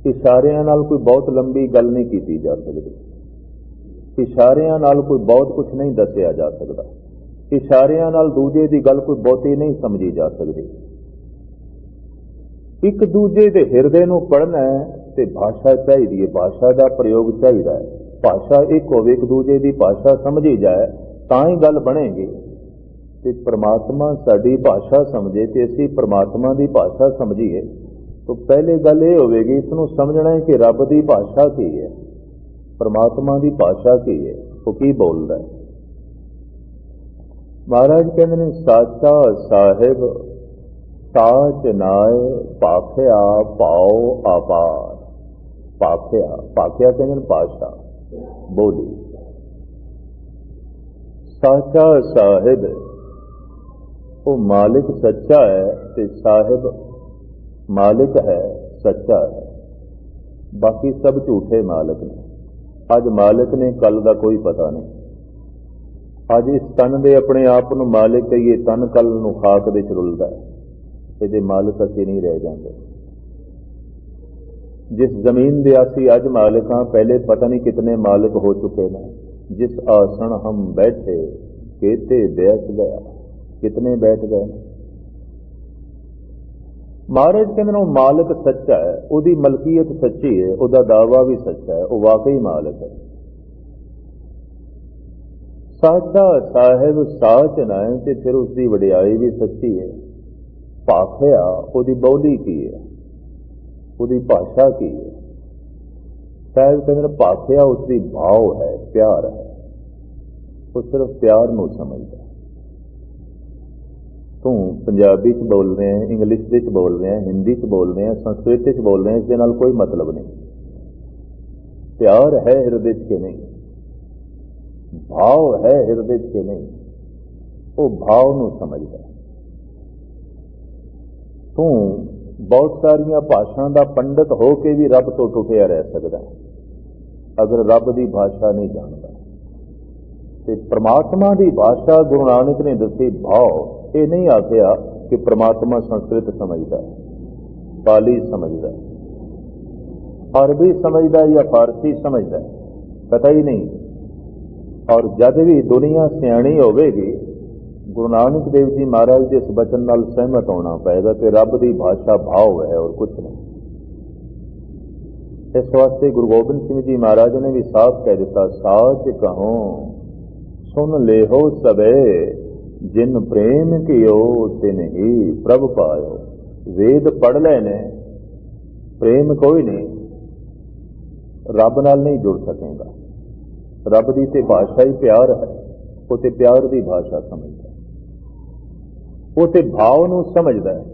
ਇਸ਼ਾਰਿਆਂ ਨਾਲ ਕੋਈ ਬਹੁਤ ਲੰਬੀ ਗੱਲ ਨਹੀਂ ਕੀਤੀ ਜਾ ਸਕਦੀ। ਇਸ਼ਾਰਿਆਂ ਨਾਲ ਕੋਈ ਬਹੁਤ ਕੁਝ ਨਹੀਂ ਦੱਸਿਆ ਜਾ ਸਕਦਾ। ਇਸ਼ਾਰਿਆਂ ਨਾਲ ਦੂਜੇ ਦੀ ਗੱਲ ਕੋਈ ਬਹੁਤੀ ਨਹੀਂ ਸਮਝੀ ਜਾ ਸਕਦੀ। ਇੱਕ ਦੂਜੇ ਦੇ ਹਿਰਦੇ ਨੂੰ ਪੜਨਾ ਤੇ ਭਾਸ਼ਾ ਚਾਹੀਦੀ ਹੈ, ਭਾਸ਼ਾ ਦਾ ਪ੍ਰਯੋਗ ਚਾਹੀਦਾ ਹੈ। ਭਾਸ਼ਾ ਇੱਕ ਹੋਵੇ, ਇੱਕ ਦੂਜੇ ਦੀ ਭਾਸ਼ਾ ਸਮਝੀ ਜਾਏ, ਤਾਂ ਹੀ ਗੱਲ ਬਣੇਗੀ। ਤੇ ਪ੍ਰਮਾਤਮਾ ਸਾਡੀ ਭਾਸ਼ਾ ਸਮਝੇ ਤੇ ਅਸੀਂ ਪ੍ਰਮਾਤਮਾ ਦੀ ਭਾਸ਼ਾ ਸਮਝੀਏ, ਤਾਂ ਪਹਿਲੇ ਗੱਲ ਇਹ ਹੋਵੇਗੀ, ਇਸ ਨੂੰ ਸਮਝਣਾ ਹੈ ਕਿ ਰੱਬ ਦੀ ਭਾਸ਼ਾ ਕੀ ਹੈ। ਪਰਮਾਤਮਾ ਦੀ ਭਾਸ਼ਾ ਕੀ ਹੈ? ਉਹ ਕੀ ਬੋਲਦਾ ਹੈ? ਮਹਾਰਾਜ ਕਹਿੰਦੇ ਨੇ, ਸਾਚਾ ਸਾਹਿਬ, ਸਾਚ ਨਾਏ ਪਾਖਿਆ ਪਾਉ ਆਪਾਰ ਪਾਖਿਆ ਪਾਖਿਆ ਕਹਿੰਦੇ ਨੇ ਭਾਸ਼ਾ, ਬੋਲੀ। ਸਾਚਾ ਸਾਹਿਬ, ਉਹ ਮਾਲਿਕ ਸੱਚਾ ਹੈ ਤੇ ਸਾਹਿਬ ਮਾਲਿਕ ਹੈ ਸੱਚਾ ਹੈ। ਬਾਕੀ ਸਭ ਝੂਠੇ ਮਾਲਕ ਨੇ। ਅੱਜ ਮਾਲਕ ਨੇ ਕੱਲ ਦਾ ਕੋਈ ਪਤਾ ਨਹੀਂ। ਅੱਜ ਇਸ ਤਨ ਦੇ ਆਪਣੇ ਆਪ ਨੂੰ ਮਾਲਕ ਕਹੀਏ ਤਨ ਕੱਲ ਨੂੰ ਖਾਕ ਵਿੱਚ ਰੁਲਦਾ ਇਹਦੇ ਮਾਲਕ ਅਸੀਂ ਨਹੀਂ ਰਹਿ ਜਾਂਦੇ। ਜਿਸ ਜ਼ਮੀਨ ਦੇ ਅਸੀਂ ਅੱਜ ਮਾਲਕ ਹਾਂ, ਪਹਿਲੇ ਪਤਾ ਨਹੀਂ ਕਿਤਨੇ ਮਾਲਕ ਹੋ ਚੁੱਕੇ ਨੇ। ਜਿਸ ਆਸਣ ਹਮ ਬੈਠੇ, ਕੇਤੇ ਬੈਠ ਗਿਆ ਕਿਤਨੇ ਬੈਠ ਗਏ ਮਹਾਰਾਜ ਕਹਿੰਦੇ ਨੇ ਉਹ ਮਾਲਕ ਸੱਚਾ ਹੈ, ਉਹਦੀ ਮਲਕੀਅਤ ਸੱਚੀ ਹੈ, ਉਹਦਾ ਦਾਵਾ ਵੀ ਸੱਚਾ ਹੈ, ਉਹ ਵਾਕਈ ਮਾਲਕ ਹੈ। ਸਾਚਾ ਸਾਹਿਬ ਸਾਚ ਨਾ ਹੈ ਤੇ ਫਿਰ ਉਸਦੀ ਵਡਿਆਈ ਵੀ ਸੱਚੀ ਹੈ। ਭਾਖਿਆ ਉਹਦੀ ਬੋਲੀ ਕੀ ਹੈ? ਉਹਦੀ ਭਾਸ਼ਾ ਕੀ ਹੈ? ਸਾਹਿਬ ਕਹਿੰਦੇ ਨੇ ਭਾਖਿਆ ਉਸਦੀ ਭਾਵ ਹੈ, ਪਿਆਰ ਹੈ। ਉਹ ਸਿਰਫ ਪਿਆਰ ਨੂੰ ਸਮਝਦਾ ਪੰਜਾਬੀ ਚ ਬੋਲ ਰਿਹਾ ਹੈ, ਇੰਗਲਿਸ਼ ਵਿੱਚ ਬੋਲ ਰਿਹਾ ਹੈ, ਹਿੰਦੀ ਚ ਬੋਲ ਰਿਹਾ ਹੈ, ਸੰਸਕ੍ਰਿਤ ਵਿੱਚ ਬੋਲ ਰਿਹਾ ਹੈ, ਇਸ ਦੇ ਨਾਲ ਕੋਈ ਮਤਲਬ ਨਹੀਂ। ਪਿਆਰ ਹੈ ਹਿਰਦੇ ਚ ਕਿ ਨਹੀਂ? ਭਾਵ ਹੈ ਹਿਰਦੇ ਚ ਕਿ ਨਹੀਂ? ਉਹ ਭਾਵ ਨੂੰ ਸਮਝਦਾ ਤੂੰ ਬਹੁਤ ਸਾਰੀਆਂ ਭਾਸ਼ਾਵਾਂ ਦਾ ਪੰਡਤ ਹੋ ਕੇ ਵੀ ਰੱਬ ਤੋਂ ਟੁੱਟਿਆ ਰਹਿ ਸਕਦਾ ਅਗਰ ਰੱਬ ਦੀ ਭਾਸ਼ਾ ਨਹੀਂ ਜਾਣਦਾ ਤੇ ਪ੍ਰਮਾਤਮਾ ਦੀ ਭਾਸ਼ਾ ਗੁਰੂ ਨਾਨਕ ਨੇ ਦੱਸੀ ਭਾਵ ਇਹ ਨਹੀਂ ਆਖਿਆ ਕਿ ਪ੍ਰਮਾਤਮਾ ਸੰਸਕ੍ਰਿਤ ਸਮਝਦਾ ਹੈ, ਪਾਲੀ ਸਮਝਦਾ ਹੈ, ਅਰਬੀ ਸਮਝਦਾ ਜਾਂ ਫਾਰਸੀ ਸਮਝਦਾ ਪਤਾ ਹੀ ਨਹੀਂ। ਔਰ ਜਦ ਵੀ ਦੁਨੀਆ ਸਿਆਣੀ ਹੋਵੇਗੀ ਗੁਰੂ ਨਾਨਕ ਦੇਵ ਜੀ ਮਹਾਰਾਜ ਦੇ ਇਸ ਬਚਨ ਨਾਲ ਸਹਿਮਤ ਹੋਣਾ ਪਏਗਾ ਕਿ ਰੱਬ ਦੀ ਭਾਸ਼ਾ ਭਾਵ ਹੈ ਔਰ ਕੁਝ ਨਹੀਂ। ਇਸ ਵਾਸਤੇ ਗੁਰੂ ਗੋਬਿੰਦ ਸਿੰਘ ਜੀ ਮਹਾਰਾਜ ਨੇ ਵੀ ਸਾਫ਼ ਕਹਿ ਦਿੱਤਾ ਸਾਚ ਕਹੋ ਸੁਨ ਲੇਹੋ ਸਵੇ ਜਿਨ ਪ੍ਰੇਮ ਕੀਓ ਤਿਨ ਹੀ ਪ੍ਰਭ ਪਾਇਓ। ਵੇਦ ਪੜ ਲੈ ਨੇ, ਪ੍ਰੇਮ ਕੋਈ ਨਹੀਂ, ਰੱਬ ਨਾਲ ਨਹੀਂ ਜੁੜ ਸਕੇਗਾ। ਰੱਬ ਦੀ ਤੇ ਭਾਸ਼ਾ ਹੀ ਪਿਆਰ ਹੈ, ਉਹ ਤੇ ਪਿਆਰ ਦੀ ਭਾਸ਼ਾ ਸਮਝਦਾ ਉਹ ਤੇ ਭਾਵ ਨੂੰ ਸਮਝਦਾ ਹੈ।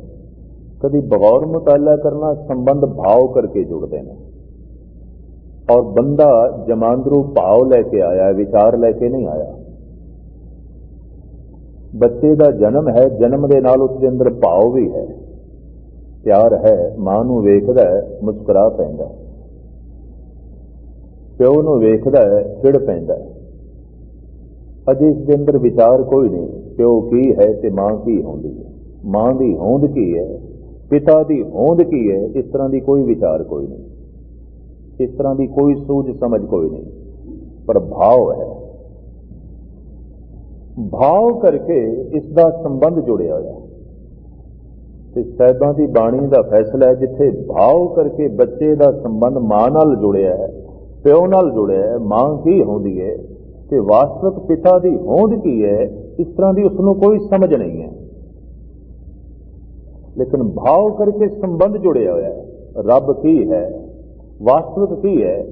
ਕਦੀ ਬਗੌਰ ਮੁਤਾਲਾ ਕਰਨਾ ਸੰਬੰਧ ਭਾਵ ਕਰਕੇ ਜੁੜਦੇ ਨੇ। ਔਰ ਬੰਦਾ ਜਮਾਂਦਰੂ ਭਾਵ ਲੈ ਕੇ ਆਇਆ, ਵਿਚਾਰ ਲੈ ਕੇ ਨਹੀਂ ਆਇਆ। ਬੱਚੇ ਦਾ ਜਨਮ ਹੈ, ਜਨਮ ਦੇ ਨਾਲ ਉਸ ਦੇ ਅੰਦਰ ਭਾਵ ਵੀ ਹੈ। ਪਿਆਰ ਹੈ, ਮਾਂ ਨੂੰ ਵੇਖਦਾ ਹੈ, ਮੁਸਕਰਾ ਪੈਂਦਾ ਪਿਓ ਨੂੰ ਵੇਖਦਾ ਹੈ ਖਿੜ ਪੈਂਦਾ ਅਜੇ ਇਸ ਦੇ ਅੰਦਰ ਵਿਚਾਰ ਕੋਈ ਨਹੀਂ, ਪਿਓ ਕੀ ਹੈ ਤੇ ਮਾਂ ਕੀ ਹੁੰਦੀ ਹੈ? ਮਾਂ ਦੀ ਹੋਂਦ ਕੀ ਹੈ? ਪਿਤਾ ਦੀ ਹੋਂਦ ਕੀ ਹੈ? ਇਸ ਤਰ੍ਹਾਂ ਦੀ ਕੋਈ ਵਿਚਾਰ ਕੋਈ ਨਹੀਂ। ਇਸ ਤਰ੍ਹਾਂ ਦੀ ਕੋਈ ਸੂਝ ਸਮਝ ਕੋਈ ਨਹੀਂ। ਪਰ ਭਾਵ ਹੈ। ਭਾਵ ਕਰਕੇ ਇਸ ਦਾ ਸੰਬੰਧ ਜੁੜਿਆ ਹੋਇਆ। ਤੇ ਸਾਹਿਬਾਂ ਦੀ ਬਾਣੀ ਦਾ ਫੈਸਲਾ ਹੈ, ਜਿੱਥੇ ਭਾਵ ਕਰਕੇ ਬੱਚੇ ਦਾ ਸੰਬੰਧ ਮਾਂ ਨਾਲ ਜੁੜਿਆ ਹੈ, ਪਿਓ ਨਾਲ ਜੁੜਿਆ ਹੈ, ਮਾਂ ਕੀ ਹੁੰਦੀ ਹੈ ਤੇ ਵਾਸਤਵਿਕ ਪਿਤਾ ਦੀ ਹੋਂਦ ਕੀ ਹੈ, ਇਸ ਤਰ੍ਹਾਂ ਦੀ ਉਸ ਨੂੰ ਕੋਈ ਸਮਝ ਨਹੀਂ ਹੈ। ਲੇਕਿਨ ਭਾਵ ਕਰਕੇ ਸੰਬੰਧ ਜੁੜਿਆ ਹੋਇਆ ਹੈ, ਰੱਬ ਕੀ ਹੈ, ਵਾਸਤਵਿਕ ਕੀ ਹੈ,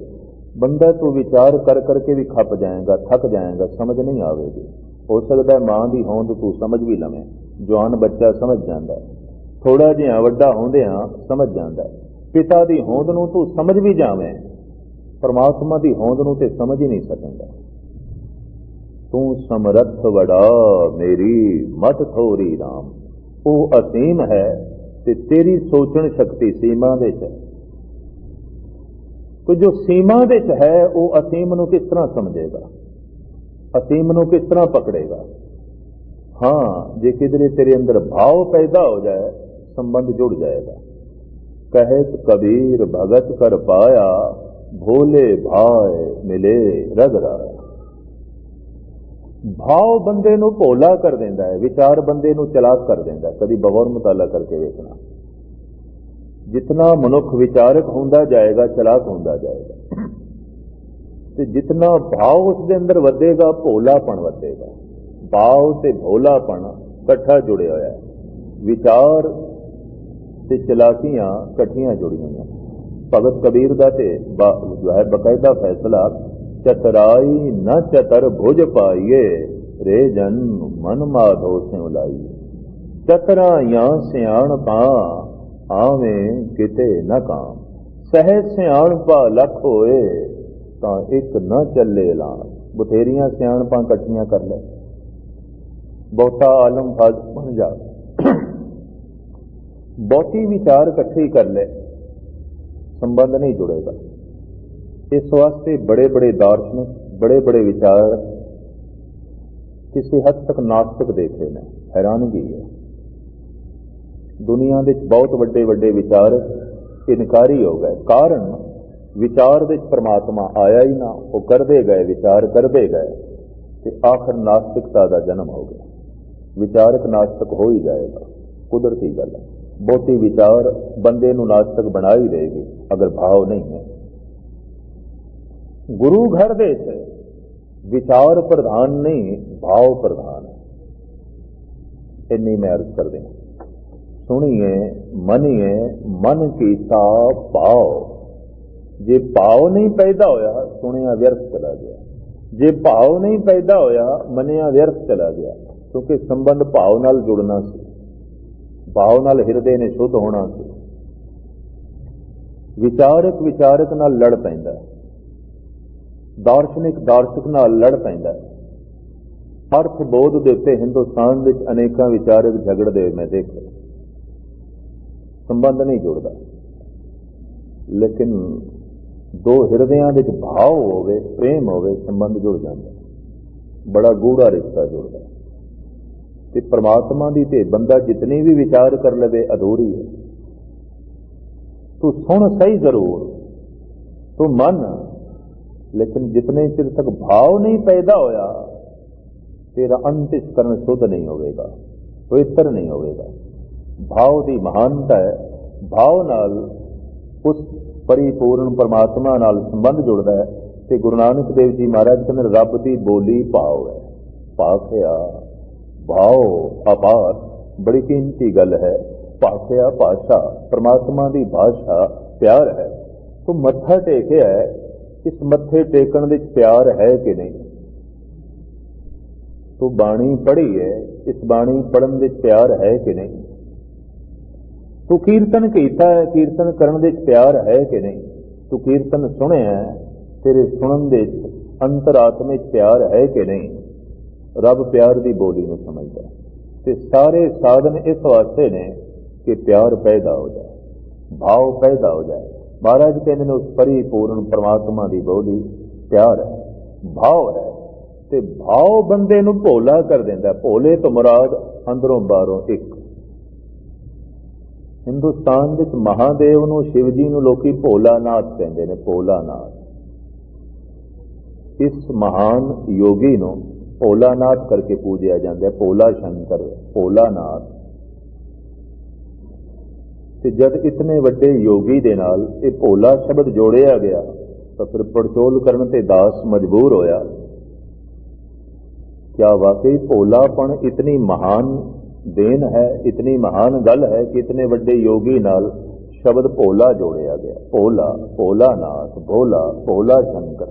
ਬੰਦਾ ਤੂੰ ਵਿਚਾਰ ਕਰ ਕਰਕੇ ਵੀ ਖੱਪ ਜਾਏਗਾ, ਥੱਕ ਜਾਏਗਾ, ਸਮਝ ਨਹੀਂ ਆਵੇਗੀ। ਹੋ ਸਕਦਾ ਮਾਂ ਦੀ ਹੋਂਦ ਤੂੰ ਸਮਝ ਵੀ ਲਵੇਂ। ਜਵਾਨ ਬੱਚਾ ਸਮਝ ਜਾਂਦਾ ਥੋੜਾ ਜਿਹਾ ਵੱਡਾ ਹੁੰਦਿਆਂ ਸਮਝ ਜਾਂਦਾ ਪਿਤਾ ਦੀ ਹੋਂਦ ਨੂੰ ਤੂੰ ਸਮਝ ਵੀ ਜਾਵੇਂ। ਪਰਮਾਤਮਾ ਦੀ ਹੋਂਦ ਨੂੰ ਤੇ ਸਮਝ ਹੀ ਨਹੀਂ ਸਕੇਗਾ ਤੂੰ ਸਮਰੱਥ ਵੜਾ ਮੇਰੀ ਮਤ ਥੋਰੀ RAM ਉਹ ਅਸੀਮ ਹੈ ਤੇ ਤੇਰੀ ਸੋਚਣ ਸ਼ਕਤੀ ਸੀਮਾ ਦੇ ਚ ਹੈ। ਜੋ ਸੀਮਾ ਦੇ ਚ ਹੈ, ਉਹ ਅਸੀਮ ਨੂੰ ਕਿਸ ਤਰ੍ਹਾਂ ਸਮਝੇਗਾ? ਅਸੀਮ ਨੂੰ ਕਿਸ ਤਰ੍ਹਾਂ ਪਕੜੇਗਾ? ਹਾਂ, ਜੇ ਕਿਧਰੇ ਤੇਰੇ ਅੰਦਰ ਭਾਵ ਪੈਦਾ ਹੋ ਜਾਏ, ਸੰਬੰਧ ਜੁੜ ਜਾਏਗਾ। ਕਹਿਤ ਕਬੀਰ ਭਗਤ ਕਰ ਪਾਇਆ, ਭੋਲੇ ਭਾਏ ਮਿਲੇ ਰਗ ਰਾਇਆ ਭਾਵ ਬੰਦੇ ਨੂੰ ਭੋਲਾ ਕਰ ਦਿੰਦਾ ਹੈ, ਵਿਚਾਰ ਬੰਦੇ ਨੂੰ ਚਲਾਕ ਕਰ ਦਿੰਦਾ ਕਦੀ ਬਗੌਰ ਮੁਤਾਲਾ ਕਰਕੇ ਵੇਖਣਾ। ਜਿਤਨਾ ਮਨੁੱਖ ਵਿਚਾਰਕ ਹੁੰਦਾ ਜਾਏਗਾ, ਚਲਾਕ ਹੁੰਦਾ ਜਾਏਗਾ। ਤੇ ਜਿਤਨਾ ਭਾਵ ਉਸ ਦੇ ਅੰਦਰ ਵਧੇਗਾ, ਭੋਲਾਪਣ ਵਧੇਗਾ। ਭਾਵ ਤੇ ਭੋਲਾਪਣ ਇਕੱਠਾ ਜੁੜਿਆ ਹੋਇਆ ਹੈ। ਵਿਚਾਰ ਤੇ ਚਲਾਕੀਆਂ ਇਕੱਠੀਆਂ ਜੁੜੀਆਂ ਹੋਈਆਂ ਭਗਤ ਕਬੀਰ ਦਾ ਤੇ ਹੈ, ਬਕਾਇਦਾ ਫੈਸਲਾ, ਚਤਰਾਈ ਨਾ ਚਤਰ ਭੁਜ ਪਾਈਏ, ਰੇ ਜਨ ਮਨ ਮਾਧੋ ਸਿਉ ਲਾਈਏ। ਚਤਰਾਈਆਂ ਸਿਆਣ ਸਿਆਣਪਾ ਆਵੇਂ ਕਿਤੇ ਨਾ ਕਾਮ। ਸਹਿ ਸਿਆਣ ਸਿਆਣਪਾ ਲੱਖ ਹੋਏ ਤਾਂ ਇੱਕ ਨਾ ਚੱਲੇ ਲਾਣ ਬਥੇਰੀਆਂ ਸਿਆਣਪਾਂ ਇਕੱਠੀਆਂ ਕਰ ਲੈ ਬਹੁਤਾ ਆਲਮ ਫਾਜ਼ ਬਣ ਜਾ। ਬਹੁਤੀ ਵਿਚਾਰ ਇਕੱਠੇ ਕਰ ਲੈ ਸੰਬੰਧ ਨਹੀਂ ਜੁੜੇਗਾ। ਇਸ ਵਾਸਤੇ ਬੜੇ ਬੜੇ ਦਾਰਸ਼ਨਿਕ ਬੜੇ ਬੜੇ ਵਿਚਾਰ ਕਿਸੇ ਹੱਦ ਤੱਕ ਨਾਸਤਿਕ ਦੇਖੇ ਨੇ। ਹੈਰਾਨਗੀ ਹੈ। ਦੁਨੀਆ ਵਿੱਚ ਬਹੁਤ ਵੱਡੇ ਵੱਡੇ ਵਿਚਾਰ ਇਨਕਾਰੀ ਹੋ ਗਏ। ਕਾਰਨ ਵਿਚਾਰ ਵਿੱਚ ਪ੍ਰਮਾਤਮਾ ਆਇਆ ਹੀ ਨਾ, ਉਹ ਕਰਦੇ ਗਏ, ਵਿਚਾਰ ਕਰਦੇ ਗਏ, ਤੇ ਆਖਰ ਨਾਸਤਿਕਤਾ ਦਾ ਜਨਮ ਹੋ ਗਿਆ। ਵਿਚਾਰਕ ਨਾਸ਼ਤਕ ਹੋ ਹੀ ਜਾਏਗਾ, ਕੁਦਰਤੀ ਗੱਲ ਹੈ। ਬਹੁਤੀ ਵਿਚਾਰ ਬੰਦੇ ਨੂੰ ਨਾਸਤਕ ਬਣਾ ਹੀ ਦੇਗੀ, ਅਗਰ ਭਾਵ ਨਹੀਂ ਹੈ। ਗੁਰੂ ਘਰ ਦੇ ਵਿੱਚ ਵਿਚਾਰ ਪ੍ਰਧਾਨ ਨਹੀਂ, ਭਾਵ ਪ੍ਰਧਾਨ। ਹੈ ਇੰਨੀ ਮੈਂ ਅਰਜ਼ ਕਰਦੇ ਹਾਂ। ਸੁਣੀਏ, ਮਨੀਏ, ਮਨ ਕੀਤਾ ਭਾਵ। ਜੇ ਭਾਵ ਨਹੀਂ ਪੈਦਾ ਹੋਇਆ, ਸੁਣਿਆ ਵਿਅਰਥ ਚਲਾ ਗਿਆ। ਜੇ ਭਾਵ ਨਹੀਂ ਪੈਦਾ ਹੋਇਆ, ਮੰਨਿਆ ਵਿਅਰਥ ਚਲਾ ਗਿਆ, ਕਿਉਂਕਿ ਸੰਬੰਧ ਭਾਵ ਨਾਲ ਜੁੜਨਾ ਸੀ। ਭਾਵ ਨਾਲ ਹਿਰਦੇ ਨੇ ਸ਼ੁੱਧ ਹੋਣਾ ਸੀ। ਵਿਚਾਰਕ ਵਿਚਾਰਕ ਨਾਲ ਲੜ ਪੈਂਦਾ ਦਾਰਸ਼ਨਿਕ ਦਾਰਸ਼ਨਿਕ ਨਾਲ ਲੜ ਪੈਂਦਾ ਅਰਥ ਬੋਧ ਦੇ ਉੱਤੇ ਹਿੰਦੁਸਤਾਨ ਵਿੱਚ ਅਨੇਕਾਂ ਵਿਚਾਰਕ ਝਗੜਦੇ ਹੋਏ ਮੈਂ ਦੇਖੇ ਸੰਬੰਧ ਨਹੀਂ ਜੁੜਦਾ। ਲੇਕਿਨ ਦੋ ਹਿਰਦਿਆਂ ਵਿੱਚ ਭਾਵ ਹੋਵੇ, ਪ੍ਰੇਮ ਹੋਵੇ, ਸੰਬੰਧ ਜੁੜ ਜਾਂਦਾ। ਬੜਾ ਗੂੜਾ ਰਿਸ਼ਤਾ ਜੁੜਦਾ। ਤੇ ਪ੍ਰਮਾਤਮਾ ਦੀ ਤੇ ਬੰਦਾ ਜਿਤਨੀ ਵੀ ਵਿਚਾਰ ਕਰ ਲਵੇ, ਅਧੂਰੀ ਹੈ। ਤੂੰ ਸੁਣ ਸਹੀ ਜ਼ਰੂਰ, ਤੂੰ ਮੰਨ, ਲੇਕਿਨ ਜਿਤਨੇ ਚਿਰ ਤੱਕ ਭਾਵ ਨਹੀਂ ਪੈਦਾ ਹੋਇਆ, ਤੇਰਾ ਅੰਤਿਸ਼ਕਰਨ ਸ਼ੁੱਧ ਨਹੀਂ ਹੋਵੇਗਾ, ਪਵਿੱਤਰ ਨਹੀਂ ਹੋਵੇਗਾ। ਭਾਵ ਦੀ ਮਹਾਨਤਾ ਹੈ, ਭਾਵ ਨਾਲ ਉਸ ਪਰਿਪੂਰਨ ਪਰਮਾਤਮਾ ਨਾਲ ਸੰਬੰਧ ਜੁੜਦਾ ਹੈ ਤੇ ਗੁਰੂ ਨਾਨਕ ਦੇਵ ਜੀ ਮਹਾਰਾਜ ਕਹਿੰਦੇ ਰੱਬ ਦੀ ਬੋਲੀ ਭਾਵ ਹੈ। ਭਾਖਿਆ ਭਾਵ ਅਪਾਰ। ਬੜੀ ਕੀਮਤੀ ਗੱਲ ਹੈ। ਭਾਖਿਆ ਭਾਸ਼ਾ ਪਰਮਾਤਮਾ ਦੀ ਭਾਸ਼ਾ ਪਿਆਰ ਹੈ। ਤੂੰ ਮੱਥਾ ਟੇਕਿਆ ਹੈ, ਇਸ ਮੱਥੇ ਟੇਕਣ ਵਿੱਚ ਪਿਆਰ ਹੈ ਕਿ ਨਹੀਂ? ਤੂੰ ਬਾਣੀ ਪੜ੍ਹੀ ਹੈ ਇਸ ਬਾਣੀ ਪੜਨ ਵਿੱਚ ਪਿਆਰ ਹੈ ਕਿ ਨਹੀਂ? ਤੂੰ ਕੀਰਤਨ ਕੀਤਾ ਹੈ, ਕੀਰਤਨ ਕਰਨ ਦੇ ਪਿਆਰ ਹੈ ਕਿ ਨਹੀਂ? ਤੂੰ ਕੀਰਤਨ ਸੁਣਿਆ ਤੇਰੇ ਸੁਣਨ ਦੇ ਵਿੱਚ ਅੰਤਰਾਤਮਿਕ ਪਿਆਰ ਹੈ ਕਿ ਨਹੀਂ? ਰੱਬ ਪਿਆਰ ਦੀ ਬੋਲੀ ਨੂੰ ਸਮਝਦਾ ਹੈ। ਤੇ ਸਾਰੇ ਸਾਧਨ ਇਸ ਵਾਸਤੇ ਨੇ ਕਿ ਪਿਆਰ ਪੈਦਾ ਹੋ ਜਾਏ, ਭਾਵ ਪੈਦਾ ਹੋ ਜਾਏ। ਮਹਾਰਾਜ ਕਹਿੰਦੇ ਨੇ, ਉਸ ਪਰਿਪੂਰਨ ਪਰਮਾਤਮਾ ਦੀ ਬੋਲੀ ਪਿਆਰ ਹੈ, ਭਾਵ ਹੈ। ਤੇ ਭਾਵ ਬੰਦੇ ਨੂੰ ਭੋਲਾ ਕਰ ਦਿੰਦਾ ਭੋਲੇ ਤੋਂ ਮੁਰਾਦ ਅੰਦਰੋਂ ਬਾਹਰੋਂ ਇੱਕ ਹਿੰਦੁਸਤਾਨ ਵਿੱਚ ਮਹਾਦੇਵ ਨੂੰ, ਸ਼ਿਵ ਜੀ ਨੂੰ ਲੋਕੀ ਭੋਲਾਨਾਥ ਕਹਿੰਦੇ ਨੇ ਭੋਲਾ ਨਾਥ ਇਸ ਮਹਾਨ ਯੋਗੀ ਨੂੰ ਭੋਲਾਨਾਥ ਕਰਕੇ ਪੂਜਿਆ ਜਾਂਦਾ ਹੈ, ਭੋਲਾ ਸ਼ੰਕਰ, ਭੋਲਾਨਾਥ। ਤੇ ਜਦ ਇਤਨੇ ਵੱਡੇ ਯੋਗੀ ਦੇ ਨਾਲ ਇਹ ਭੋਲਾ ਸ਼ਬਦ ਜੋੜਿਆ ਗਿਆ, ਤਾਂ ਫਿਰ ਪੜਚੋਲ ਕਰਨ ਤੇ ਦਾਸ ਮਜਬੂਰ ਹੋਇਆ। ਕਿਆ ਵਾਕਈ ਭੋਲਾਪਣ ਇਤਨੀ ਮਹਾਨ ਦੇਨ ਹੈ, ਇਤਨੀ ਮਹਾਨ ਗੱਲ ਹੈ ਕਿ ਇਤਨੇ ਵੱਡੇ ਯੋਗੀ ਨਾਲ ਸ਼ਬਦ ਭੋਲਾ ਜੋੜਿਆ ਗਿਆ। ਭੋਲਾ ਭੋਲਾ ਨਾਥ, ਭੋਲਾ ਭੋਲਾ ਸ਼ੰਕਰ।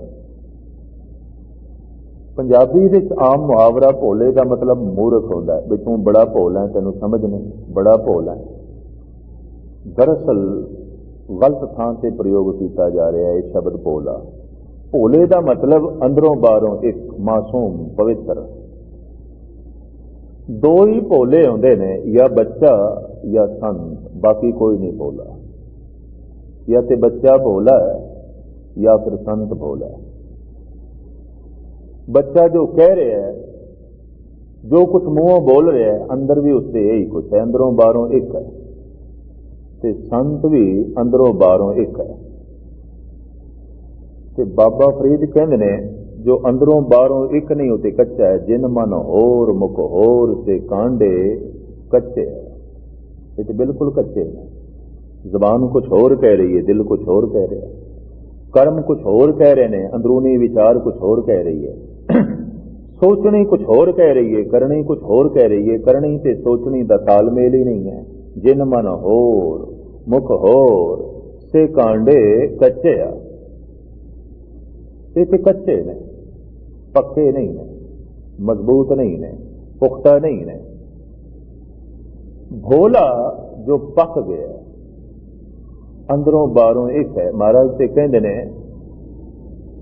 ਪੰਜਾਬੀ ਵਿੱਚ ਆਮ ਮੁਹਾਵਰਾ ਭੋਲੇ ਦਾ ਮਤਲਬ ਮੂਰਖ ਹੁੰਦਾ ਵੀ ਤੂੰ ਬੜਾ ਭੋਲਾ ਹੈ, ਤੈਨੂੰ ਸਮਝ ਨਹੀਂ, ਬੜਾ ਭੋਲਾ ਹੈ। ਦਰਅਸਲ ਗਲਤ ਥਾਂ ਤੇ ਪ੍ਰਯੋਗ ਕੀਤਾ ਜਾ ਰਿਹਾ ਹੈ ਇਹ ਸ਼ਬਦ ਭੋਲਾ। ਭੋਲੇ ਦਾ ਮਤਲਬ ਅੰਦਰੋਂ ਬਾਹਰੋਂ ਇੱਕ ਮਾਸੂਮ ਪਵਿੱਤਰ ਦੋ ਹੀ ਭੋਲੇ ਹੁੰਦੇ ਨੇ, ਜਾਂ ਬੱਚਾ ਜਾਂ ਸੰਤ, ਬਾਕੀ ਕੋਈ ਨਹੀਂ ਭੋਲਾ। ਜਾਂ ਤੇ ਬੱਚਾ ਭੋਲਾ ਜਾਂ ਫਿਰ ਸੰਤ ਭੋਲਾ ਬੱਚਾ ਜੋ ਕਹਿ ਰਿਹਾ ਹੈ, ਜੋ ਕੁਝ ਮੂੰਹੋਂ ਬੋਲ ਰਿਹਾ ਹੈ, ਅੰਦਰ ਵੀ ਉਸਦੇ ਇਹੀ ਕੁਝ ਹੈ, ਅੰਦਰੋਂ ਬਾਹਰੋਂ ਇੱਕ ਹੈ। ਤੇ ਸੰਤ ਵੀ ਅੰਦਰੋਂ ਬਾਹਰੋਂ ਇੱਕ ਹੈ। ਤੇ ਬਾਬਾ ਫਰੀਦ ਕਹਿੰਦੇ ਨੇ ਜੋ ਅੰਦਰੋਂ ਬਾਹਰੋਂ ਇੱਕ ਨਹੀਂ ਉਤੇ ਕੱਚਾ ਹੈ। ਜਿਨ ਮਨ ਹੋਰ ਮੁਖ ਹੋਰ ਤੇ ਕਾਂਡੇ ਕੱਚੇ ਹੈ। ਇਹ ਤੇ ਬਿਲਕੁਲ ਕੱਚੇ ਨੇ। ਜ਼ਬਾਨ ਕੁਝ ਹੋਰ ਕਹਿ ਰਹੀ ਹੈ, ਦਿਲ ਕੁਝ ਹੋਰ ਕਹਿ ਰਿਹਾ ਹੈ। ਕਰਮ ਕੁਝ ਹੋਰ ਕਹਿ ਰਹੇ ਨੇ, ਅੰਦਰੂਨੀ ਵਿਚਾਰ ਕੁਝ ਹੋਰ ਕਹਿ ਰਹੀ ਹੈ। ਸੋਚਣੀ ਕੁਝ ਹੋਰ ਕਹਿ ਰਹੀ ਹੈ, ਕਰਨੀ ਕੁਝ ਹੋਰ ਕਹਿ ਰਹੀ ਹੈ। ਕਰਨੀ ਤੇ ਸੋਚਣੀ ਦਾ ਤਾਲਮੇਲ ਹੀ ਨਹੀਂ ਹੈ। ਜਿਨ ਮਨ ਹੋਰ ਮੁਖ ਹੋਰ ਸੇ ਕਾਂਡੇ ਕੱਚੇ ਆ। ਇਹ ਤੇ ਕੱਚੇ ਨੇ। ਪੱਕੇ ਨਹੀਂ ਨੇ, ਮਜ਼ਬੂਤ ਨਹੀਂ ਨੇ, ਪੁਖਤਾ ਨਹੀਂ ਨੇ। ਭੋਲਾ ਜੋ ਪੱਕ ਗਿਆ, ਅੰਦਰੋਂ ਬਾਹਰੋਂ ਇੱਕ ਹੈ। ਮਹਾਰਾਜ ਤੇ ਕਹਿੰਦੇ ਨੇ,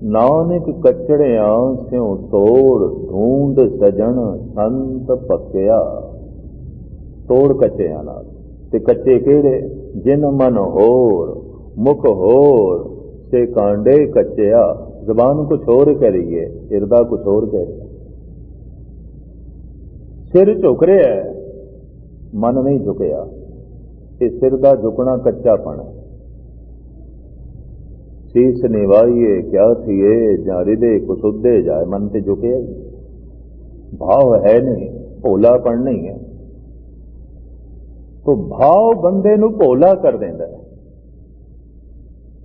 ਨਾਨਕ ਕਚੜਿਆਂ ਸਿਉ ਤੋੜ ਢੂੰਡ ਸਜਣ, ਸੰਤ ਪੱਕਿਆ। ਤੋੜ ਕੱਚਿਆਂ ਨਾਲ। ਤੇ ਕੱਚੇ ਕਿਹੜੇ? ਜਿਨ ਮਨ ਹੋਰ, ਮੁਖ ਹੋਰ, ਸੇ ਕਾਂਡੇ ਕੱਚਿਆ। ਜ਼ਬਾਨ ਕੁਝ ਹੋਰ ਕਹਿ ਰਹੀ ਹੈ ਹਿਰਦਾ ਕੁਝ ਹੋਰ ਕਹਿ ਰਿਹਾ ਸਿਰ ਝੁਕ ਰਿਹਾ ਹੈ, ਮਨ ਨਹੀਂ ਝੁਕਿਆ। ਇਹ ਸਿਰ ਦਾ ਝੁਕਣਾ ਕੱਚਾਪਣ ਹੈ। ਸੀਸ ਨਿਵਾਈਏ, ਕਿਆ ਥੀਏ, ਜਾਂ ਹਿਰਦੇ ਕੁਸੁੱਦੇ ਜਾਏ, ਮਨ ਤੇ ਝੁਕਿਆ ਹੀ ਭਾਵ ਹੈ ਨਹੀਂ, ਭੋਲਾਪਣ ਨਹੀਂ ਹੈ। ਤੋ ਭਾਵ ਬੰਦੇ ਨੂੰ ਭੋਲਾ ਕਰ ਦਿੰਦਾ ਹੈ।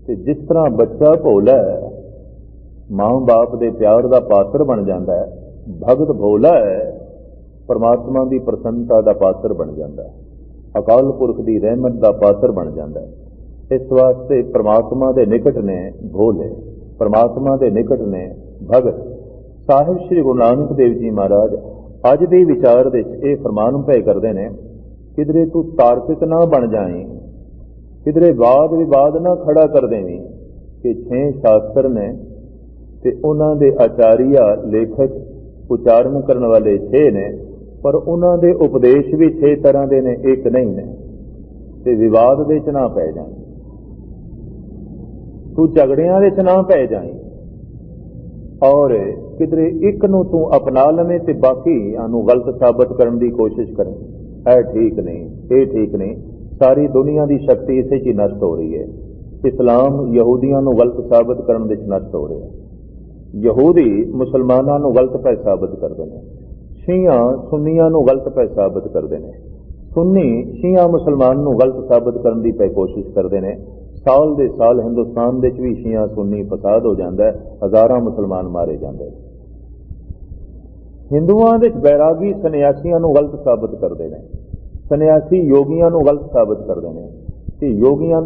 ਤੇ ਜਿਸ ਤਰ੍ਹਾਂ ਬੱਚਾ ਭੋਲਾ ਹੈ ਮਾਂ-ਬਾਪ ਦੇ ਪਿਆਰ ਦਾ ਪਾਤਰ ਬਣ ਜਾਂਦਾ ਹੈ, ਭਗਤ ਭੋਲਾ ਹੈ, ਪਰਮਾਤਮਾ ਦੀ ਪ੍ਰਸੰਨਤਾ ਦਾ ਪਾਤਰ ਬਣ ਜਾਂਦਾ ਹੈ, ਅਕਾਲ ਪੁਰਖ ਦੀ ਰਹਿਮਤ ਦਾ ਪਾਤਰ ਬਣ ਜਾਂਦਾ ਹੈ। ਇਸ ਵਾਸਤੇ ਪਰਮਾਤਮਾ ਦੇ ਨਿਕਟ ਨੇ ਭੋਲੇ, ਪਰਮਾਤਮਾ ਦੇ ਨਿਕਟ ਨੇ ਭਗਤ। ਸਾਹਿਬ ਸ੍ਰੀ ਗੁਰੂ ਨਾਨਕ ਦੇਵ ਜੀ ਮਹਾਰਾਜ ਅੱਜ ਦੇ ਵਿਚਾਰ ਦੇ ਵਿੱਚ ਇਹ ਫਰਮਾਨ ਭਏ ਕਰਦੇ ਨੇ, ਕਿਧਰੇ ਤੂੰ ਤਾਰਕਿਕ ਨਾ ਬਣ ਜਾਏ ਕਿਧਰੇ ਵਾਦ ਵਿਵਾਦ ਨਾ ਖੜਾ ਕਰ ਦੇਵੀਂ, ਕਿ ਛੇ ਸ਼ਾਸਤਰ ਨੇ ਤੇ ਉਹਨਾਂ ਦੇ ਆਚਾਰੀਆ ਲੇਖਕ ਉਚਾਰਨ ਕਰਨ ਵਾਲੇ ਛੇ ਨੇ, ਪਰ ਉਹਨਾਂ ਦੇ ਉਪਦੇਸ਼ ਵੀ ਛੇ ਤਰ੍ਹਾਂ ਦੇ ਨੇ, ਇੱਕ ਨਹੀਂ ਨੇ। ਤੇ ਵਿਵਾਦ ਦੇ ਚ ਨਾ ਪੈ ਜਾਈਂ। ਤੂੰ ਝਗੜਿਆਂ ਦੇ ਚ ਨਾ ਪੈ ਜਾਈਂ। ਔਰ ਕਿਧਰੇ ਇੱਕ ਨੂੰ ਤੂੰ ਅਪਣਾ ਲਵੇਂ ਤੇ ਬਾਕੀ ਨੂੰ ਗਲਤ ਸਾਬਤ ਕਰਨ ਦੀ ਕੋਸ਼ਿਸ਼ ਕਰੇ। ਇਹ ਠੀਕ ਨਹੀਂ, ਇਹ ਠੀਕ ਨਹੀਂ। ਸਾਰੀ ਦੁਨੀਆ ਦੀ ਸ਼ਕਤੀ ਇਸੇ 'ਚ ਹੀ ਨਸ਼ਟ ਹੋ ਰਹੀ ਹੈ। ਇਸਲਾਮ ਯਹੂਦੀਆਂ ਨੂੰ ਗਲਤ ਸਾਬਤ ਕਰਨ ਵਿੱਚ ਨਸ਼ਟ ਹੋ ਰਿਹਾ ਯਹੂਦੀ ਮੁਸਲਮਾਨਾਂ ਨੂੰ ਗਲਤ ਪੈ ਸਾਬਤ ਕਰਦੇ ਨੇ। ਸ਼ੀਆ ਸੁੰਨੀਆਂ ਨੂੰ ਗਲਤ ਪੈ ਸਾਬਤ ਕਰਦੇ ਨੇ। ਸੁੰਨੀ ਸ਼ੀਆ ਮੁਸਲਮਾਨ ਨੂੰ ਗਲਤ ਸਾਬਤ ਕਰਨ ਦੀ ਪੈ ਕੋਸ਼ਿਸ਼ ਕਰਦੇ ਨੇ। ਸਾਲ ਦੇ ਸਾਲ ਹਿੰਦੁਸਤਾਨ ਦੇ ਵਿੱਚ ਵੀ ਸ਼ੀਆ ਸੁੰਨੀ ਫਸਾਦ ਹੋ ਜਾਂਦਾ ਹੈ, ਹਜ਼ਾਰਾਂ ਮੁਸਲਮਾਨ ਮਾਰੇ ਜਾਂਦੇ ਨੇ। ਹਿੰਦੂਆਂ ਦੇ ਬੈਰਾਗੀ ਸੰਨਿਆਸੀਆਂ ਨੂੰ ਗਲਤ ਸਾਬਤ ਕਰਦੇ ਨੇ। ਸੰਨਿਆਸੀ ਯੋਗੀਆਂ ਨੂੰ ਗਲਤ ਸਾਬਤ ਕਰਦੇ ਨੇ। ਤੇ ਯੋਗੀਆਂ